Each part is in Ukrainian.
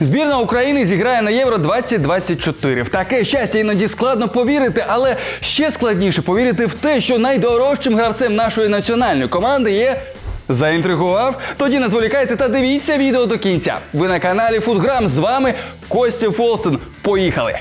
Збірна України зіграє на Євро 2024. В таке щастя іноді складно повірити, але ще складніше повірити в те, що найдорожчим гравцем нашої національної команди є. Заінтригував? Тоді не зволікайте та дивіться відео до кінця. Ви на каналі Фудграм. З вами Костя Фолстен. Поїхали!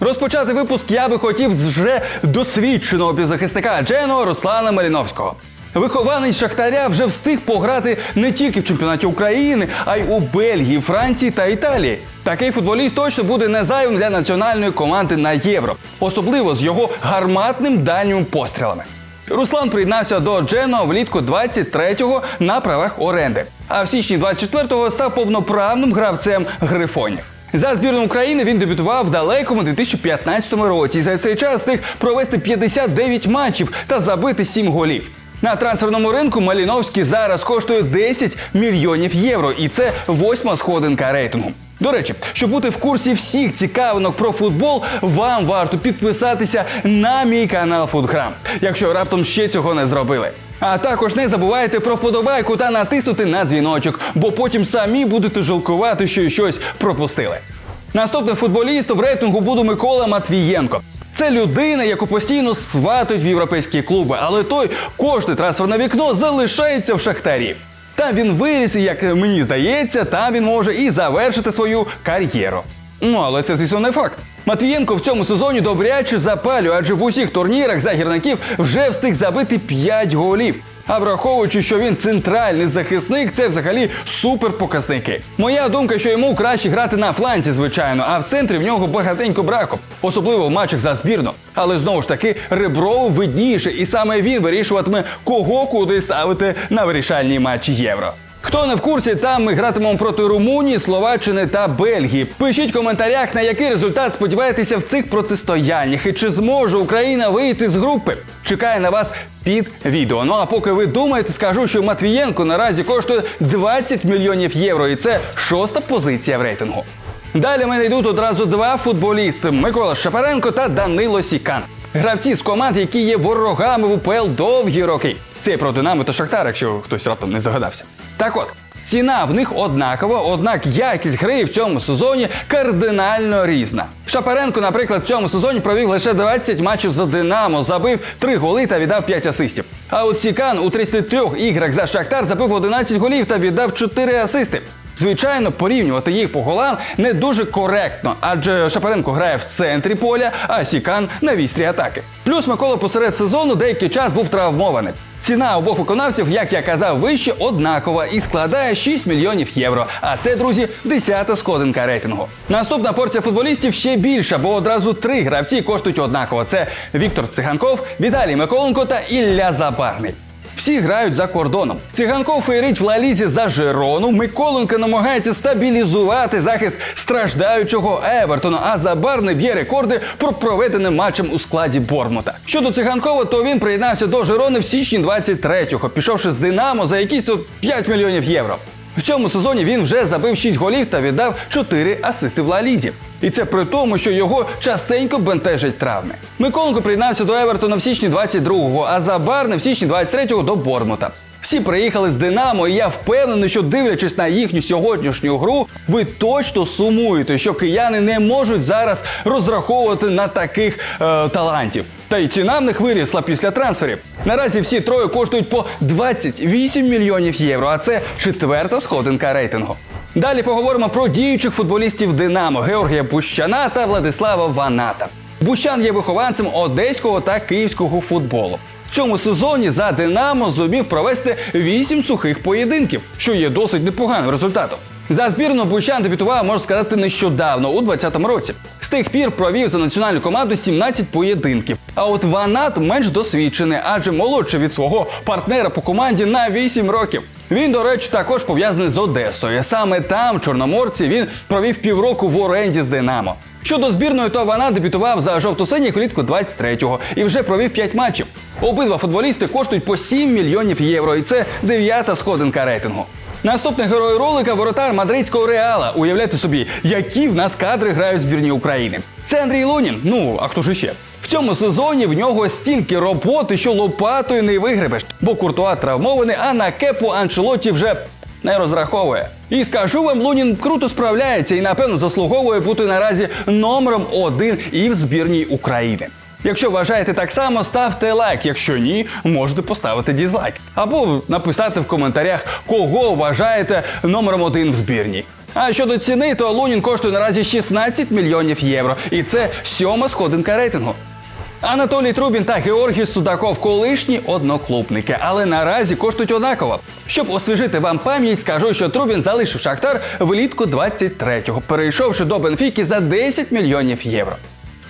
Розпочати випуск я би хотів з вже досвідченого півзахисника Дженого Руслана Маліновського. Вихованець Шахтаря вже встиг пограти не тільки в чемпіонаті України, а й у Бельгії, Франції та Італії. Такий футболіст точно буде не зайвим для національної команди на євро, особливо з його гарматним дальнім пострілами. Руслан приєднався до Джено влітку 23-го на правах оренди, а в січні 24-го став повноправним гравцем грифонів. За збірну України він дебютував в далекому 2015 році. і За цей час встиг провести 59 матчів та забити 7 голів. На трансферному ринку Маліновський зараз коштує 10 мільйонів євро, і це восьма сходинка рейтингу. До речі, щоб бути в курсі всіх цікавинок про футбол, вам варто підписатися на мій канал Фудграм, якщо раптом ще цього не зробили. А також не забувайте про вподобайку та натиснути на дзвіночок, бо потім самі будете жалкувати, що щось пропустили. Наступним футболістом в рейтингу буде Микола Матвієнко. Це людина, яку постійно сватують в європейські клуби, але той кожне трансферне вікно залишається в шахтарі. Там він виріс, і як мені здається, там він може і завершити свою кар'єру. Ну, але це, звісно, не факт. Матвієнко в цьому сезоні добряче запалює, адже в усіх турнірах за гірників вже встиг забити 5 голів. А враховуючи, що він центральний захисник, це взагалі супер показники. Моя думка, що йому краще грати на фланці, звичайно, а в центрі в нього багатенько браку, особливо в матчах за збірну. Але знову ж таки, Ребров видніше, і саме він вирішуватиме, кого куди ставити на вирішальні матчі євро. Хто не в курсі, там ми гратимемо проти Румунії, Словаччини та Бельгії. Пишіть в коментарях, на який результат сподіваєтеся в цих протистояннях і чи зможе Україна вийти з групи. Чекаю на вас під відео. Ну а поки ви думаєте, скажу, що Матвієнко наразі коштує 20 мільйонів євро, і це шоста позиція в рейтингу. Далі мене йдуть одразу два футболісти: Микола Шапаренко та Данило Сікан. Гравці з команд, які є ворогами в УПЛ довгі роки. Це про Динамо та Шахтар, якщо хтось раптом не здогадався. Так от. Ціна в них однакова, однак якість гри в цьому сезоні кардинально різна. Шапаренко, наприклад, в цьому сезоні провів лише 20 матчів за Динамо, забив 3 голи та віддав 5 асистів. А от Сікан у 33 іграх за Шахтар забив 11 голів та віддав 4 асисти. Звичайно, порівнювати їх по голам не дуже коректно, адже Шапаренко грає в центрі поля, а Сікан на вістрі атаки. Плюс Микола посеред сезону деякий час був травмований. Ціна обох виконавців, як я казав, вище однакова і складає 6 мільйонів євро. А це, друзі, 10-та сходинка рейтингу. Наступна порція футболістів ще більша, бо одразу три гравці коштують однаково. Це Віктор Циганков, Віталій Миколенко та Ілля Забарний. Всі грають за кордоном. Циганков феєрить в Лалізі за Жерону. Миколенко намагається стабілізувати захист страждаючого Евертона, а Забарний б'є рекорди про проведеним матчем у складі Бормута. Щодо циганкова, то він приєднався до Жерони в січні 23-го, пішовши з Динамо за якісь от 5 мільйонів євро. В цьому сезоні він вже забив 6 голів та віддав 4 асисти в Ла-Лізі. І це при тому, що його частенько бентежать травми. Миколенко приєднався до Евертона в січні 22-го, а Забарний в січні 23-го до Бормута. Всі приїхали з Динамо, і я впевнений, що дивлячись на їхню сьогоднішню гру, ви точно сумуєте, що кияни не можуть зараз розраховувати на таких е, талантів. Та й ціна в них вирісла після трансферів. Наразі всі троє коштують по 28 мільйонів євро, а це четверта сходинка рейтингу. Далі поговоримо про діючих футболістів Динамо Георгія Бущана та Владислава Ваната. Бущан є вихованцем одеського та київського футболу. Цьому сезоні за Динамо зумів провести 8 сухих поєдинків, що є досить непоганим результатом. За збірну Бущан дебютував, можна сказати, нещодавно, у 2020 році. З тих пір провів за національну команду 17 поєдинків. А от Ванат менш досвідчений, адже молодший від свого партнера по команді на 8 років. Він, до речі, також пов'язаний з Одесою. Саме там, в Чорноморці, він провів півроку в оренді з Динамо. Щодо збірної, то вона дебютував за жовто-синіх влітку 23-го і вже провів 5 матчів. Обидва футболісти коштують по 7 мільйонів євро, і це дев'ята сходинка рейтингу. Наступний герой ролика воротар мадридського реала. Уявляйте собі, які в нас кадри грають збірні України. Це Андрій Лунін. Ну а хто ж іще? В цьому сезоні в нього стільки роботи, що лопатою не вигребеш, бо куртуа травмований, а на кепу Анчелоті вже не розраховує. І скажу вам, Лунін круто справляється і напевно заслуговує бути наразі номером один і в збірній України. Якщо вважаєте так само, ставте лайк. Якщо ні, можете поставити дізлайк. Або написати в коментарях, кого вважаєте номером один в збірній. А щодо ціни, то Лунін коштує наразі 16 мільйонів євро. І це сьома сходинка рейтингу. Анатолій Трубін та Георгій Судаков колишні одноклубники, але наразі коштують однаково. Щоб освіжити вам пам'ять, скажу, що Трубін залишив Шахтар влітку 23-го, перейшовши до Бенфіки за 10 мільйонів євро.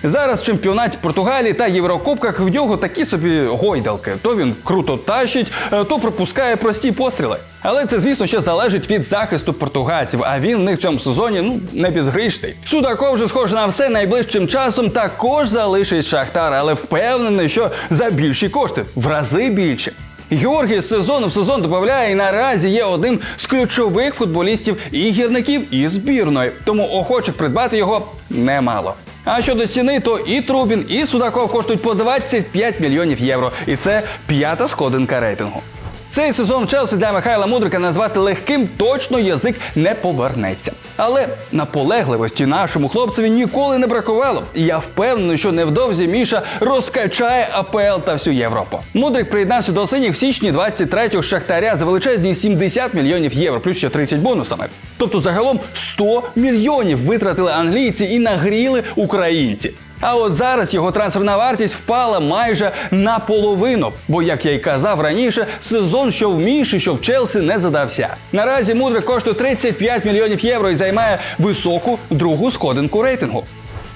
Зараз в чемпіонаті Португалії та Єврокубках в нього такі собі гойдалки. То він круто тащить, е, то пропускає прості постріли. Але це, звісно, ще залежить від захисту португальців, а він в них в цьому сезоні ну не безгрішний. Судаков же схоже на все найближчим часом також залишить Шахтар, але впевнений, що за більші кошти в рази більше. Георгій з сезону в сезон додає і наразі є одним з ключових футболістів і гірників, і збірної. Тому охочих придбати його немало. А щодо ціни, то і Трубін, і Судаков коштують по 25 мільйонів євро. І це п'ята сходинка рейтингу. Цей сезон Челсі для Михайла Мудрика назвати легким точно язик не повернеться. Але наполегливості нашому хлопцеві ніколи не бракувало. І я впевнений, що невдовзі Міша розкачає АПЛ та всю Європу. Мудрик приєднався до синіх в січні 23-го Шахтаря за величезні 70 мільйонів євро, плюс ще 30 бонусами. Тобто загалом 100 мільйонів витратили англійці і нагріли українці. А от зараз його трансферна вартість впала майже наполовину. Бо, як я й казав раніше, сезон, що в Міші, що в Челсі, не задався. Наразі Мудрик коштує 35 мільйонів євро і займає високу другу сходинку рейтингу.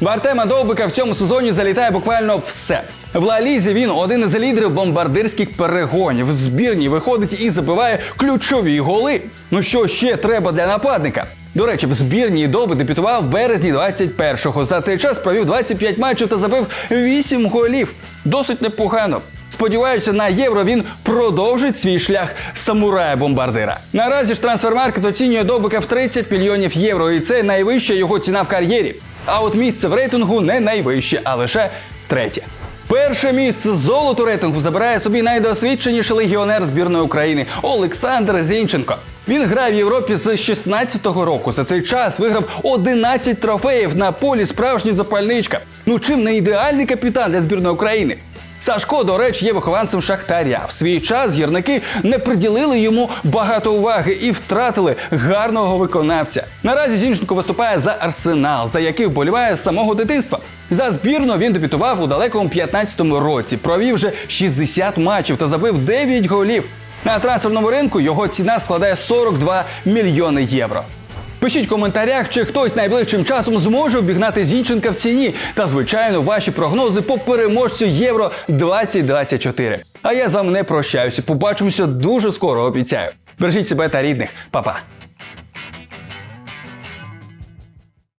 В Артема Довбика в цьому сезоні залітає буквально все. В Ла Лізі він один із лідерів бомбардирських перегонів. В збірні виходить і забиває ключові голи. Ну що ще треба для нападника? До речі, в збірній доби дебютував в березні 21-го. За цей час провів 25 матчів та забив 8 голів. Досить непогано. Сподіваюся, на євро він продовжить свій шлях самурая-бомбардира. Наразі ж трансфермаркет оцінює Довбика в 30 мільйонів євро, і це найвища його ціна в кар'єрі. А от місце в рейтингу не найвище, а лише третє. Перше місце золоту рейтингу забирає собі найдосвідченіший легіонер збірної України Олександр Зінченко. Він грає в Європі з 16-го року. За цей час виграв 11 трофеїв на полі справжній запальничка. Ну чим не ідеальний капітан для збірної України? Сашко, до речі, є вихованцем Шахтаря. В свій час гірники не приділили йому багато уваги і втратили гарного виконавця. Наразі Зінченко виступає за арсенал, за який вболіває з самого дитинства. За збірну він дебютував у далекому 15-му році, провів вже 60 матчів та забив 9 голів. На трансферному ринку його ціна складає 42 мільйони євро. Пишіть в коментарях, чи хтось найближчим часом зможе обігнати Зінченка в ціні. Та, звичайно, ваші прогнози по переможцю Євро 2024. А я з вами не прощаюся. Побачимося дуже скоро, обіцяю. Бережіть себе та рідних. Па-па!